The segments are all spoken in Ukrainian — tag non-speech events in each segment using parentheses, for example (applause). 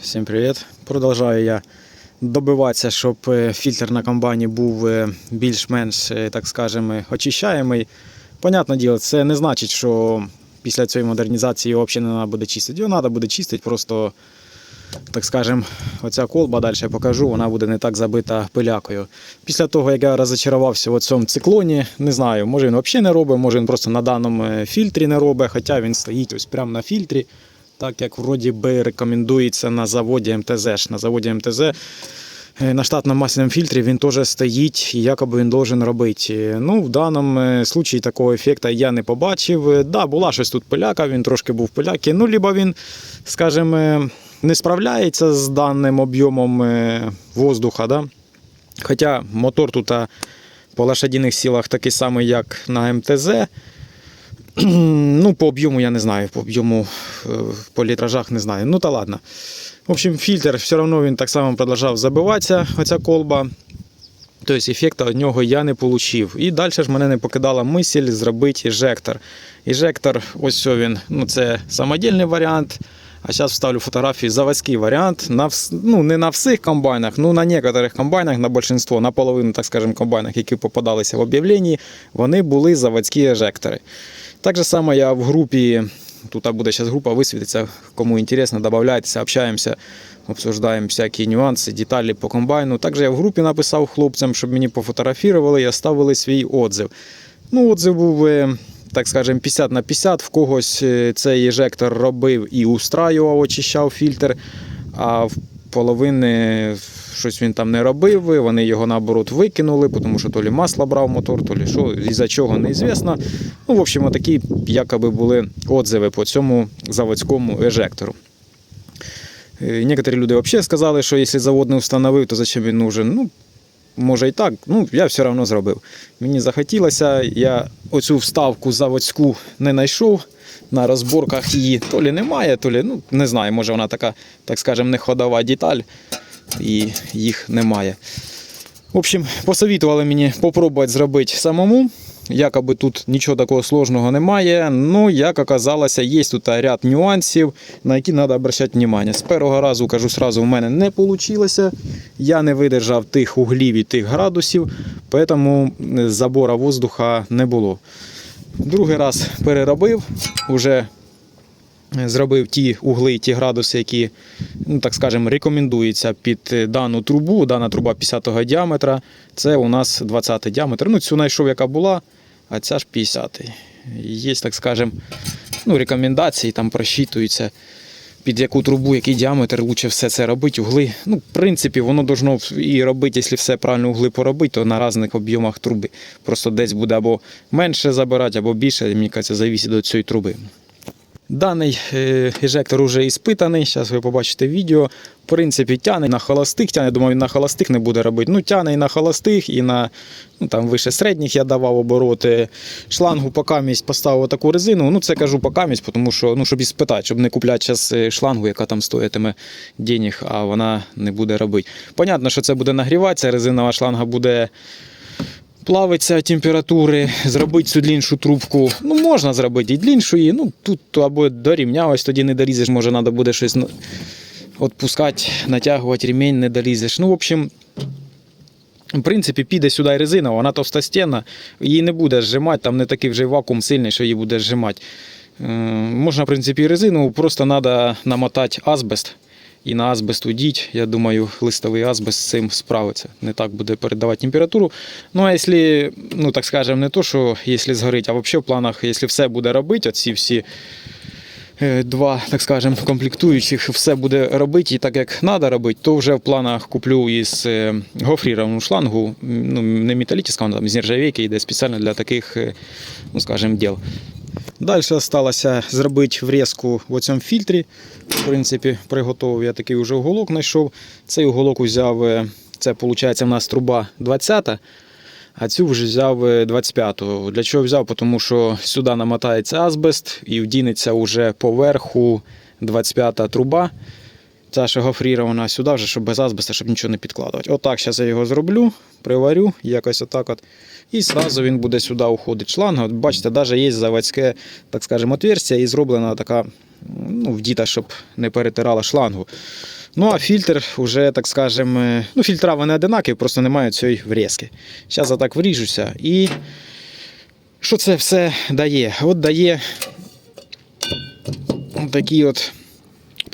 Всім привіт! Продовжую я добиватися, щоб е, фільтр на комбайні був е, більш-менш, е, так скажемо, очищаємий. Понятне діло, це не значить, що після цієї модернізації його взагалі не треба буде чистити. Його треба буде чистити, просто, так скажемо, оця колба, далі я покажу, вона буде не так забита пилякою. Після того, як я розочарувався в цьому циклоні, не знаю, може він взагалі не робить, може він просто на даному фільтрі не робить, хоча він стоїть ось прямо на фільтрі так як вроді би рекомендується на заводі МТЗ. На заводі МТЗ е, на штатному масляному фільтрі він теж стоїть, і якоби він должен робити. Ну, в даному е, случаї такого ефекту я не побачив. Е, Да, була щось тут пиляка, він трошки був пиляки. Ну, либо він, скажімо, е, не справляється з даним об'ємом е, воздуха. Да? Хоча мотор тут по лошадиних силах такий самий, як на МТЗ. (clears throat) Ну, по об'єму я не знаю, по об'єму е, по літражах не знаю. Ну та ладно. В общем, фільтр все одно він так само продовжав забиватися, оця колба. Тобто ефекту від нього я не отримав. І далі ж мене не покидала мисль зробити ежектор. Ежектор, ось він. Ну, це самодільний варіант. А зараз вставлю фотографію заводський варіант. На, ну, не на всіх комбайнах, ну на некоторих комбайнах, на більшинство, на половину, так скажемо, комбайнах, які попадалися в об'явленні, вони були заводські ежектори. Так же само я в групі, тут буде зараз група висвітиться, кому інтересно, додавайтеся, общаємося, обсуждаємо всякі нюанси, деталі по комбайну. Також я в групі написав хлопцям, щоб мені пофотографували і оставили свій отзив. Ну, отзив був, так скажемо, 50 на 50. В когось е, цей ежектор робив і устраював, очищав фільтр, а в половини щось він там не робив. Вони його наоборот викинули, тому що то лі масло брав мотор, то лі що, із-за чого неізвісно. Ну, в общем, такі якоби були отзиви по цьому заводському ежектору. Е, Некоторі люди взагалі сказали, що якщо завод не встановив, то зачем він нужен? Ну, може і так, ну я все одно зробив. Мені захотілося, я оцю вставку заводську не знайшов. На розборках її то лі немає, то лі, ну не знаю, може вона така, так скажемо, не ходова деталь, і їх немає. В общем, посовітували мені попробувати зробити самому. Якоби тут нічого такого сложного немає. Ну, як оказалося, є тут ряд нюансів, на які треба обращати увагу. З першого разу, кажу сразу, в мене не вийшло. Я не видержав тих углів і тих градусів, тому забора воздуха не було. Другий раз переробив, вже зробив ті угли, ті градуси, які, ну так скажемо, рекомендуються під е, дану трубу. Дана труба 50-го діаметра. Це у нас 20-й діаметр. Ну, цю знайшов, яка була, а ця ж 50-й. Є, так скажемо, ну, рекомендації, там просчитуються, під яку трубу, який діаметр лучше все це робити, угли. Ну, в принципі, воно должно і робити, якщо все правильно угли поробити, то на різних об'ємах труби. Просто десь буде або менше забирати, або більше, мені кажеться, завісить до цієї труби. Даний е, ежектор вже іспитаний, зараз ви побачите відео. В принципі, тяне на холостих, тяне, думаю, він на холостих не буде робити. Ну, тяне і на холостих, і на ну, там, вище середніх я давав обороти. Шлангу по камість поставив таку резину. Ну, це кажу по камість, тому що, ну, щоб і спитати, щоб не купляти зараз шлангу, яка там стоятиме денег, а вона не буде робити. Понятно, що це буде нагріватися, резинова шланга буде плавиться температури, зробити цю дліншу трубку. Ну, можна зробити і дліншої, ну тут або до рівня, тоді не дорізеш, може треба буде щось ну, відпускати, натягувати ремінь, не дорізеш. Ну, в общем, в принципі, піде сюди резина, вона товстостінна, її не буде зжимати, там не такий вже вакуум сильний, що її буде зжимати. Е, Можна, в принципі, і резину, просто треба намотати азбест і на азбест удіть. Я думаю, листовий азбест з цим справиться. Не так буде передавати температуру. Ну, а якщо, ну так скажемо, не то, що якщо згорить, а взагалі в планах, якщо все буде робити, оці всі е, два, так скажемо, комплектуючих, все буде робити і так, як треба робити, то вже в планах куплю із е, гофріровану шлангу, ну, не металічна, вона там з нержавійки йде спеціально для таких, е, ну скажімо, діл. Далі залишилося зробити врізку в цьому фільтрі. В принципі, приготував я такий уже уголок знайшов. Цей уголок взяв, е, це виходить в нас труба 20, а цю вже взяв е, 25-го. Для чого взяв? Тому що сюди намотається азбест і вдінеться вже поверху 25-та труба. Ця ще сюди, вже, щоб без азбеста, щоб нічого не підкладувати. Отак зараз я його зроблю, приварю, якось отак от. І одразу він буде сюди уходить шланг. От бачите, навіть є заводське, так скажемо, отверстя і зроблена така ну, вдіта, щоб не перетирала шлангу. Ну а фільтр вже, так скажемо, ну, фільтра вони одинакові, просто немає цієї врізки. Зараз я так вріжуся. І що це все дає? От дає такий от.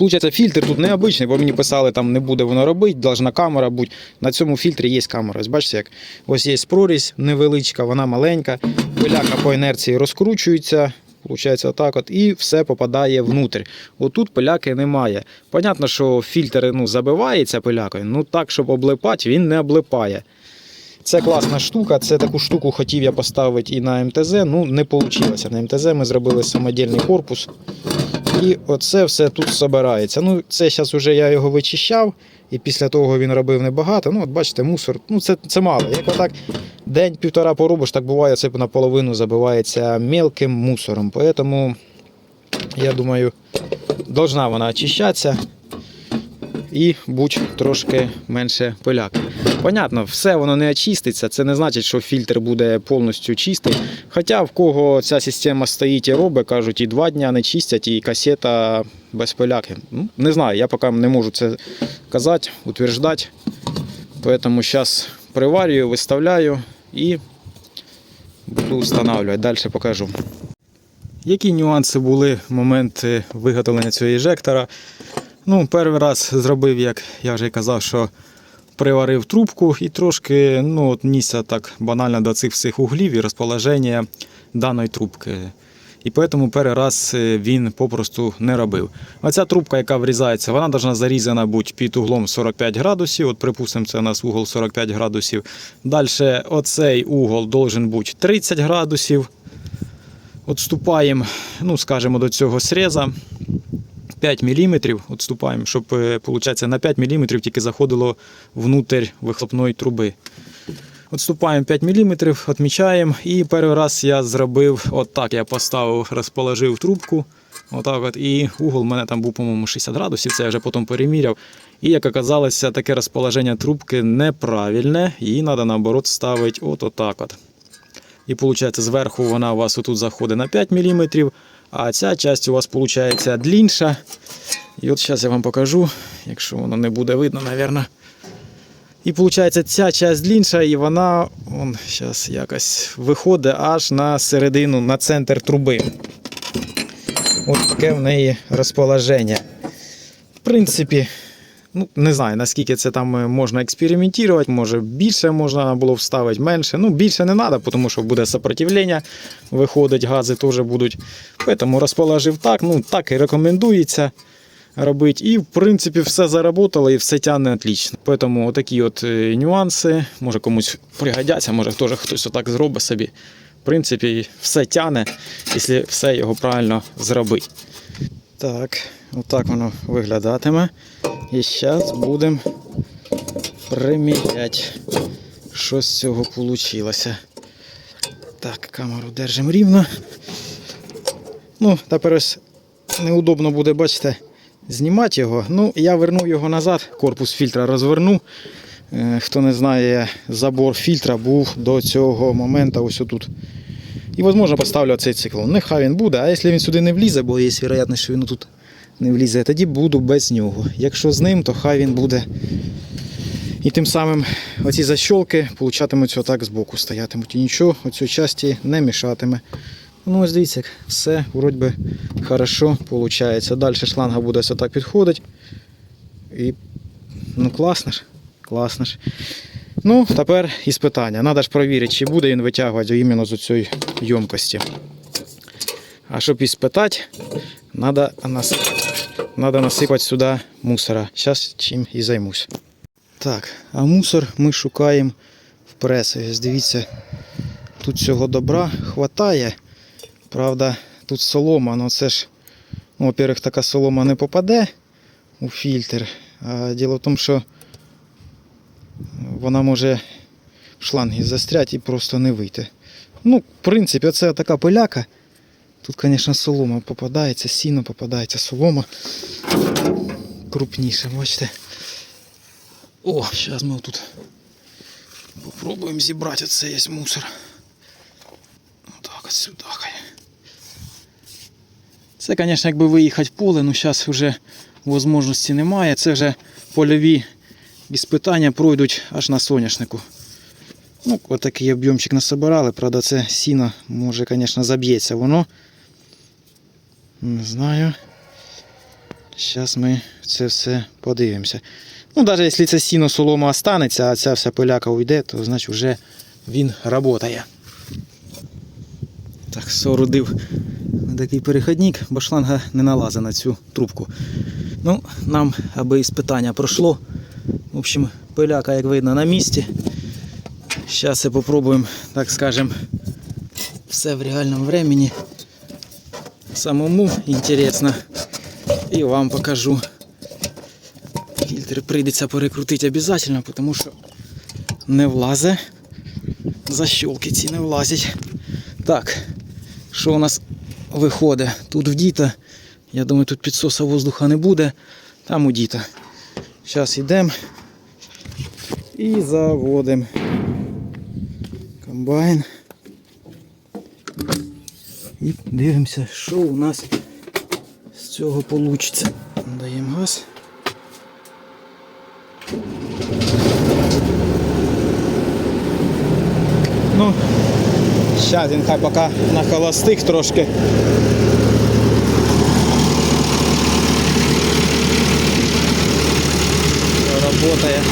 Получається, фільтр тут необичний, бо мені писали, там не буде воно робити, должна камера бути. На цьому фільтрі є камера. Ось бачите, як ось є прорізь невеличка, вона маленька, пиляка по інерції розкручується. Получається отак от, і все попадає внутрь. Отут пиляки немає. Понятно, що фільтр ну, забивається пилякою, ну так, щоб облипати, він не облипає. Це класна штука. Це таку штуку хотів я поставити і на МТЗ. Ну, не вийшло. На МТЗ ми зробили самодільний корпус. І оце все тут збирається. Ну, це зараз вже я його вичищав, і після того він робив небагато. Ну, от бачите, мусор, ну це, це мало. Як отак день-півтора поробиш, так буває, це наполовину забивається мелким мусором. Тому, я думаю, должна вона очищатися і будь трошки менше пиляк. Понятно, все воно не очиститься. Це не значить, що фільтр буде повністю чистий. Хоча в кого ця система стоїть і робить, кажуть, і два дні не чистять, і касета без пиляки. Ну, не знаю, я поки не можу це казати, утверждати. Тому зараз приварюю, виставляю і буду встановлювати. Далі покажу. Які нюанси були в момент виготовлення цього інжектора? Ну, перший раз зробив, як я вже казав, що приварив трубку і трошки ну, от нісся так банально до цих всіх углів і розположення даної трубки. І тому перший раз е, він попросту не робив. Оця трубка, яка врізається, вона повинна зарізана бути під углом 45 градусів. От, припустимо, це у нас угол 45 градусів. Далі оцей угол должен бути 30 градусів. Отступаємо, ну, скажімо, до цього среза. 5 мм відступаємо, щоб е, получається, на 5 мм тільки заходило внутрь вихлопної труби. Відступаємо 5 мм, відмічаємо. І перший раз я зробив отак. Я поставив, розположив трубку. Отак от, І угол у мене там був, по-моєму, 60 градусів, це я вже потім переміряв. І як оказалося, таке розположення трубки неправильне, її треба наоборот ставити от отак от. І виходить, зверху вона у вас отут заходить на 5 мм, а ця часть у вас виходить длінша. І от зараз я вам покажу, якщо воно не буде видно, мабуть. І виходить, ця часть длінша, і вона он, зараз якось виходить аж на середину, на центр труби. От таке в неї розположення. В принципі, ну, не знаю, наскільки це там е, можна експериментувати, може більше можна було вставити, менше. Ну, більше не треба, тому що буде сопротивлення, виходить, гази теж будуть. Тому розположив так, ну так і рекомендується робити. І в принципі все заработало і все тягне отлично. Тому отакі от е, нюанси, може комусь пригодяться, може теж хтось отак зробить собі. В принципі, все тягне, якщо все його правильно зробити. Так, отак воно виглядатиме. І зараз будемо приміряти, що з цього вийшло. Так, камеру держимо рівно. Ну, тепер ось неудобно буде, бачите, знімати його. Ну, я верну його назад, корпус фільтра розверну. Е, Хто не знає, забор фільтра був до цього моменту ось отут. І, можливо, поставлю цей циклон. Нехай він буде, а якщо він сюди не влізе, бо є вероятність, що він тут не влізе, тоді буду без нього. Якщо з ним, то хай він буде. І тим самим оці защолки получатимуть отак збоку стоятимуть. І нічого оцій часті не мішатиме. Ну, ось дивіться, все вроді хорошо виходить. Далі шланга буде ось отак підходить. І ну класно ж. Класно ж. Ну, тепер із питання. Треба ж перевірити, чи буде він витягувати іменно з цієї ємкості. А щоб іспитати, треба нас... надо насипати сюди мусора. Зараз чим і займусь. Так, а мусор ми шукаємо в преси. Ось Дивіться, тут цього добра хватає. Правда, тут солома, ну це ж, ну, во-первых, така солома не попаде у фільтр. А діло в тому, що вона може в шлангі застряти і просто не вийти. Ну, в принципі, це така пиляка. Тут, звісно, солома попадається, сіно попадається, солома крупніша, бачите. О, зараз ми тут попробуємо зібрати оцей є мусор. Так, от сюди. Це, звісно, якби виїхати в поле, ну зараз вже можливості немає. Це вже польові іспитання пройдуть аж на соняшнику. Ну, отакий об'ємчик насобирали, правда, це сіно, може, звісно, заб'ється воно. Не знаю. Зараз ми це все подивимося. Ну, навіть якщо це сіно солома останеться, а ця вся пиляка уйде, то значить вже він працює. Так, соорудив такий переходник, бо шланга не налазить на цю трубку. Ну, нам, аби іспитання пройшло. В общем, пиляка, як видно, на місці. Зараз спробуємо, так скажем, все в реальному времени. Самому інтересно. І вам покажу. Фільтр прийдеться перекрутити обов'язково, тому що не влазе. Защолки ці не влазять. Так, що у нас виходить? Тут в діта. Я думаю, тут підсоса воздуха не буде. Там у діта. Зараз йдемо і заводимо комбайн. І дивимося, що у нас з цього вийде. Даємо газ. Ну, зараз він хай поки на холостих трошки. Работає.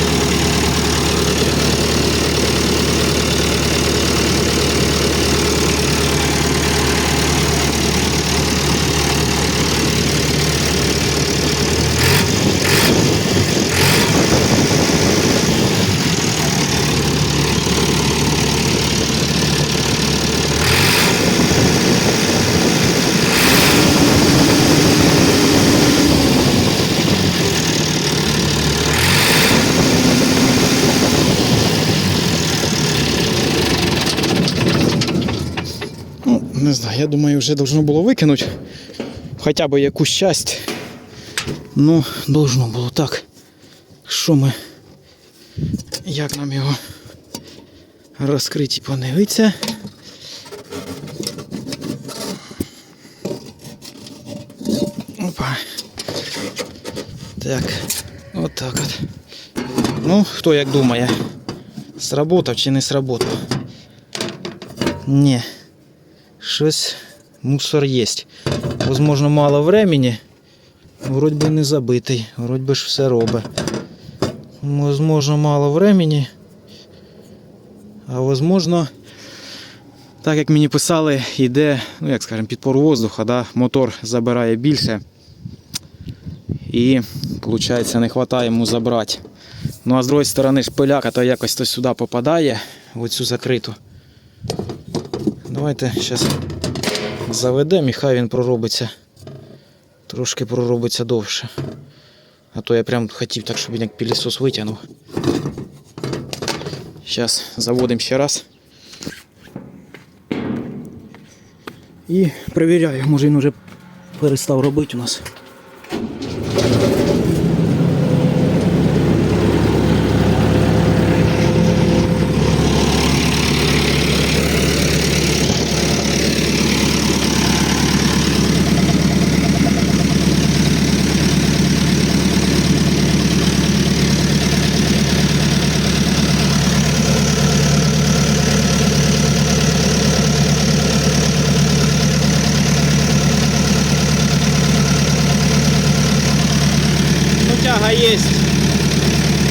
Ну, не знаю, я думаю, вже должно було викинути. Хоча б якусь часть. Ну, должно було так. Що ми. Як нам його розкрити і подивитися. Опа. Так, отак от. Ну, хто як думає, сработав чи не сработав? Ні. Щось мусор є. Возможно, мало времени. Вроді би не забитий. Вроді би ж все робить. Возможно, мало времени. А возможно, так як мені писали, йде, ну як скажемо, підпор воздуха, да? мотор забирає більше. І, виходить, не вистачає йому забрати. Ну а з іншої сторони ж пиляка то якось то сюди попадає, оцю закриту. Давайте зараз заведемо і хай він проробиться. Трошки проробиться довше. А то я прям хотів так, щоб він як пілісос витягнув. Зараз заводимо ще раз. І перевіряю, може він вже перестав робити у нас. Тяга є.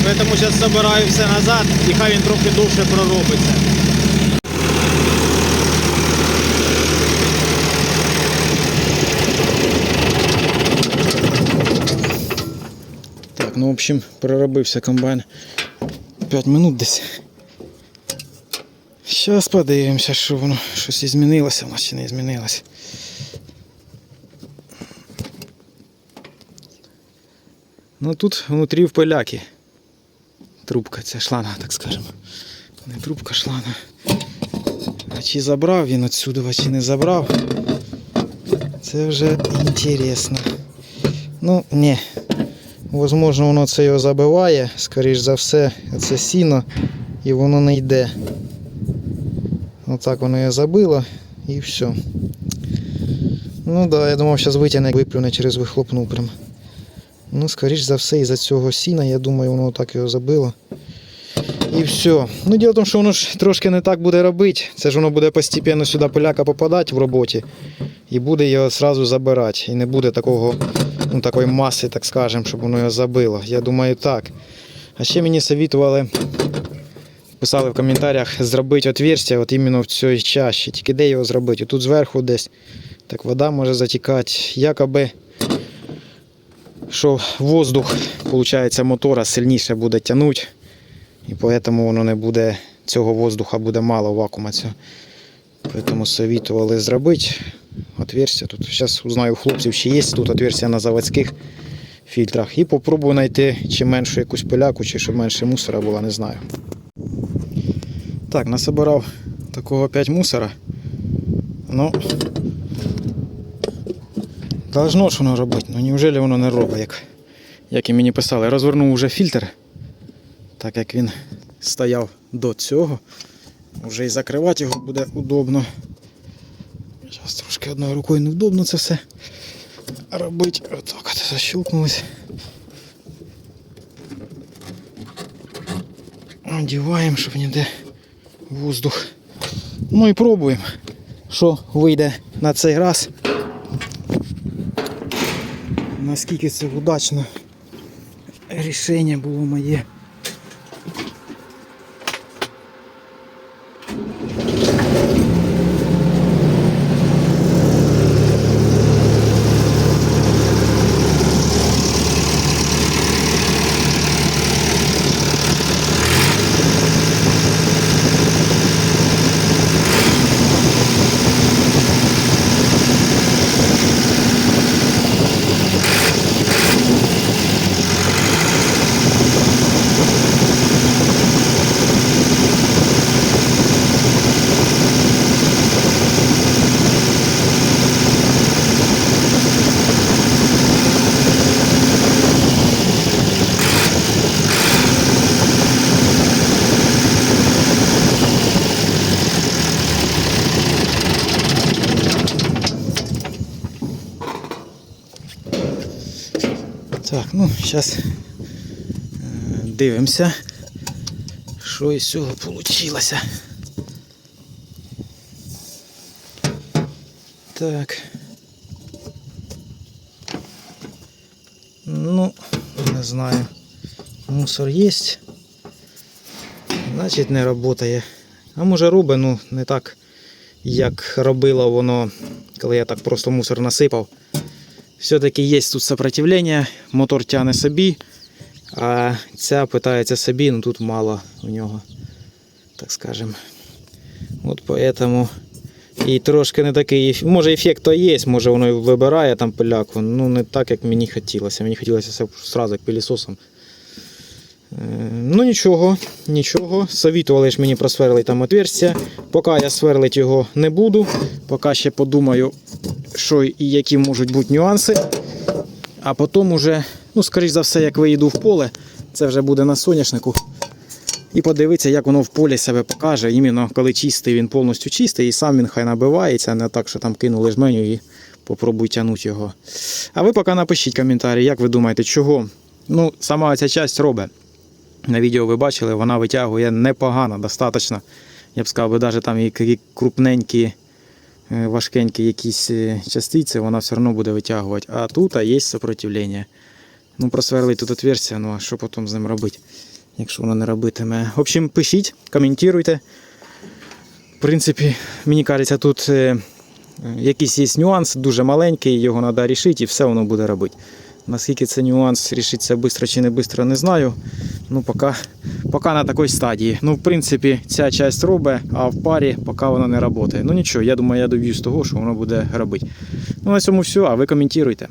Поэтому зараз забираю все назад і хай він трохи довше проробиться. Так, ну в общем, переробився комбайн 5 минут десь. Зараз подивимося, що воно щось змінилося, у нас не змінилося. Ну тут внутрі в поляки. Трубка, це шланга, так скажемо. Не трубка, шланга. А чи забрав він отсюди, а чи не забрав? Це вже інтересно. Ну, ні. Возможно, воно це його забиває, скоріш за все, це сіно і воно не йде. Отак воно його забило і все. Ну да, я думав, зараз витягне, виплюне через вихлопну прям. Ну, скоріш за все, із-за цього сіна, я думаю, воно так його забило. І все. Ну, діло в тому, що воно ж трошки не так буде робити. Це ж воно буде постійно сюди поляка попадати в роботі і буде його одразу забирати. І не буде такого, ну, такої маси, так скажемо, щоб воно його забило. Я думаю, так. А ще мені совітували, писали в коментарях, зробити отверстя от іменно в цій чаші. Тільки де його зробити? Тут зверху десь. Так вода може затікати. Якоби що воздух, виходить, мотора сильніше буде тягнути. І тому воно не буде, цього воздуха буде мало вакуума цього. Тому советували зробити отверстие тут. Зараз узнаю хлопців, чи є тут отверстия на заводських фільтрах. І попробую знайти чи меншу якусь пиляку, чи щоб менше мусора було, не знаю. Так, насобирав такого опять мусора. Ну, должно ж воно робити. Ну неужели воно не робить, як, як і мені писали. Розвернув уже фільтр, так як він стояв до цього. Уже і закривати його буде удобно. Зараз трошки одною рукою невдобно це все робити. Отак от защелкнулось. Одіваємо, щоб ніде воздух. Ну і пробуємо, що вийде на цей раз. Наскільки це удачне рішення було моє. Так, ну зараз дивимося, що із цього вийшло. Так. Ну, не знаю. Мусор є. Значить не працює. А може робить, ну не так, як робило воно, коли я так просто мусор насипав. Все-таки є тут сопротивлення, мотор тягне собі, а ця питається собі, ну тут мало у нього, так скажем. От поэтому і трошки не такий, може ефект то є, може воно і вибирає там пиляку, ну не так, як мені хотілося. Мені хотілося все одразу як пилісосом. Е, Ну нічого, нічого. Совітували ж мені просверлити там отверстя. Поки я сверлити його не буду, поки ще подумаю, що і які можуть бути нюанси. А потім уже, ну, скоріш за все, як виїду в поле, це вже буде на соняшнику. І подивитися, як воно в полі себе покаже. Іменно коли чистий, він повністю чистий, і сам він хай набивається, не так, що там кинули жменю і попробуй тягнути його. А ви поки напишіть коментарі, як ви думаєте, чого? Ну, сама ця часть робить. На відео ви бачили, вона витягує непогано, достатньо. Я б сказав, навіть там які крупненькі, важкенькі якісь е, частиці, вона все одно буде витягувати. А тут а є сопротивлення. Ну, просверлить тут отверстие, ну а що потім з ним робити, якщо воно не робитиме. В общем, пишіть, коментуйте. В принципі, мені кажеться, тут е, е, якийсь є нюанс, дуже маленький, його треба рішити і все воно буде робити. Наскільки це нюанс рішиться швидко чи не швидко, не знаю. Ну, поки, поки на такій стадії. Ну, в принципі, ця часть робить, а в парі поки вона не працює. Ну нічого, я думаю, я доб'юсь того, що воно буде робити. Ну, на цьому все, а ви коментуйте.